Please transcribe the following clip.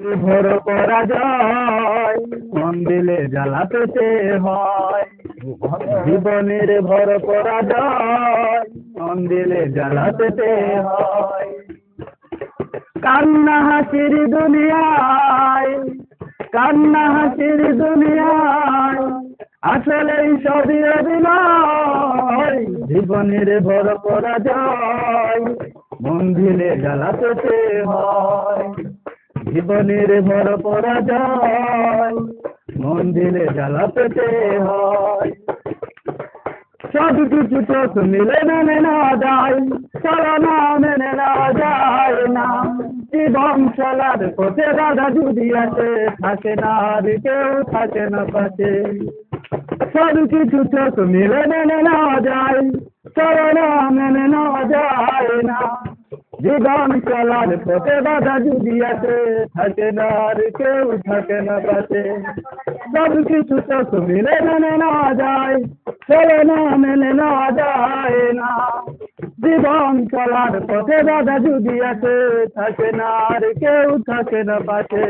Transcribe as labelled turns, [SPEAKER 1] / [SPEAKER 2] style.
[SPEAKER 1] ভোর করা যায় মন দিলে হয়। জীবনের ভর করা যায় মন দিলে হয়। কান্না হাসির দুনিয়ায়, কান্না হাসির দুনিয়ায়, আসলে সবই অভিনয়। জীবনের ভর করা যায় মন দিলে জ্বালা পেতে হয়। জীবনের ভর পরা যায় মন দিলে পেতে হয়। সব কিছু চোখ মিলে মেনে নেওয়া যায়, চলনা মেনে নেওয়া যায় না। জীবন চলার পথে বাধা যদি আসে, থাকে না আর কেউ, থাকে না পাশে। সব কিছু চোখ মিলে মেনে নেওয়া যায়, চলনা মেনে নেওয়া যায় না। জীবন চলার পথে বাধা যদি আছে থাকে না আর কেউ থাকে না পাশে সব কিছু তো মিলে মেনে না যায়, চলে না মেনে না যায় না। জীবন চলার পথে বাধা যদি আছে থাকে না আর কেউ থাকে না পাশে